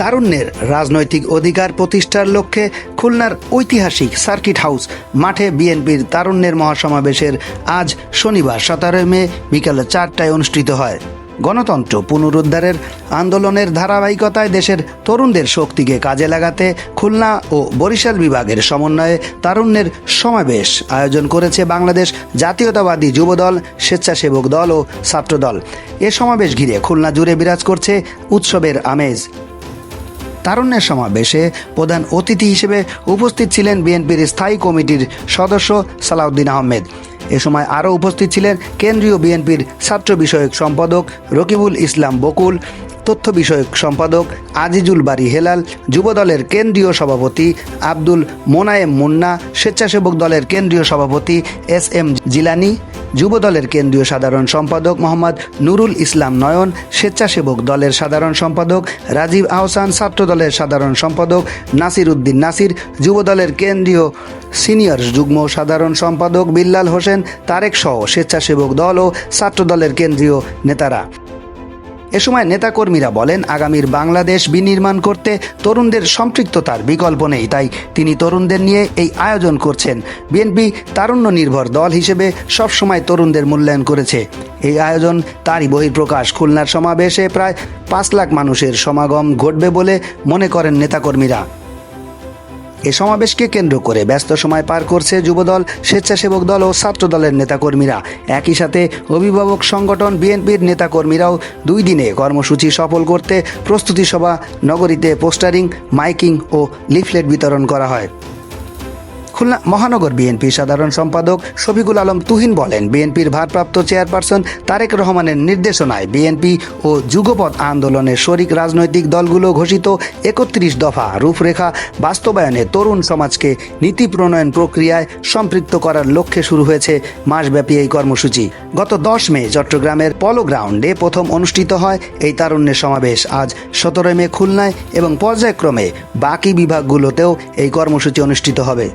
তারুণ্যের রাজনৈতিক অধিকার প্রতিষ্ঠার লক্ষ্যে খুলনার ঐতিহাসিক সার্কিট হাউস, মাঠে বিএনপির তারুণ্যের মহাসমাবেশের আজ শনিবার, সতেরোই মে, বিকাল চারটায় অনুষ্ঠিত হয়। গণতন্ত্র পুনরুদ্ধারের আন্দোলনের ধারাবাহিকতায় দেশের তরুণদের শক্তিকে কাজে লাগাতে খুলনা ও বরিশাল বিভাগের সমন্বয়ে তারুণ্যের সমাবেশ আয়োজন করেছে বাংলাদেশ জাতীয়তাবাদী যুবদল, স্বেচ্ছাসেবক দল ও ছাত্রদল। এ সমাবেশ ঘিরে খুলনা জুড়ে বিরাজ করছে উৎসবের আমেজ। তারুণ্যের সমাবেশে প্রধান অতিথি হিসেবে উপস্থিত ছিলেন বিএনপির স্থায়ী কমিটির সদস্য সালাউদ্দিন আহমেদ। এ সময় আরও উপস্থিত ছিলেন কেন্দ্রীয় বিএনপির ছাত্র বিষয়ক সম্পাদক রকিবুল ইসলাম বকুল তথ্য বিষয়ক সম্পাদক আজিজুল বাড়ি হেলাল যুবদলের কেন্দ্রীয় সভাপতি আব্দুল মোনায়েম মুন্না, স্বেচ্ছাসেবক দলের কেন্দ্রীয় সভাপতি এস এম জিলানি যুবদলের কেন্দ্রীয় সাধারণ সম্পাদক মোহাম্মদ নুরুল ইসলাম নয়ন, স্বেচ্ছাসেবক দলের সাধারণ সম্পাদক রাজীব আহসান, ছাত্র দলের সাধারণ সম্পাদক নাসির উদ্দিন নাসির যুবদলের কেন্দ্রীয় সিনিয়র যুগ্ম সাধারণ সম্পাদক বিল্লাল হোসেন, তারেক সহ স্বেচ্ছাসেবক দল ও ছাত্র দলের কেন্দ্রীয় নেতারা। এ সময় নেতাকর্মীরা বলেন, আগামীর বাংলাদেশ বিনির্মাণ করতে তরুণদের সম্পৃক্ততার বিকল্প নেই। তাই তিনি তরুণদের নিয়ে এই আয়োজন করছেন। বিএনপি তারুণ্য নির্ভর দল হিসেবে সবসময় তরুণদের মূল্যায়ন করেছে। এই আয়োজন তারই বহিঃপ্রকাশ। খুলনার সমাবেশে প্রায় পাঁচ লাখ মানুষের সমাগম ঘটবে বলে মনে করেন নেতাকর্মীরা। এ সমাবেশকে কেন্দ্র করে ব্যস্ত সময় পার করছে যুবদল, স্বেচ্ছাসেবক দল ও ছাত্র দলের নেতাকর্মীরা। একই সাথে অভিভাবক সংগঠন বিএনপির নেতাকর্মীরাও দুই দিনে কর্মসূচি সফল করতে প্রস্তুতি সভা, নগরীতে পোস্টারিং, মাইকিং ও লিফলেট বিতরণ করা হয়। খুলনা মহানগর বিএনপি সাধারণ সম্পাদক শফিকুল আলম তুহিন বলেন, বিএনপির ভারপ্রাপ্ত চেয়ারপারসন তারেক রহমানের নির্দেশনায় বিএনপি ও যুগপথ আন্দোলনের শরিক রাজনৈতিক দলগুলো ঘোষিত একত্রিশ দফা রূপরেখা বাস্তবায়নে তরুণ সমাজকে নীতি প্রণয়ন প্রক্রিয়ায় সম্পৃক্ত করার লক্ষ্যে শুরু হয়েছে মাসব্যাপী এই কর্মসূচি। গত দশ মে চট্টগ্রামের পলো গ্রাউন্ডে প্রথম অনুষ্ঠিত হয় এই তারুণ্যের সমাবেশ। আজ সতেরোই মে খুলনায় এবং পর্যায়ক্রমে বাকি বিভাগগুলোতেও এই কর্মসূচি অনুষ্ঠিত হবে।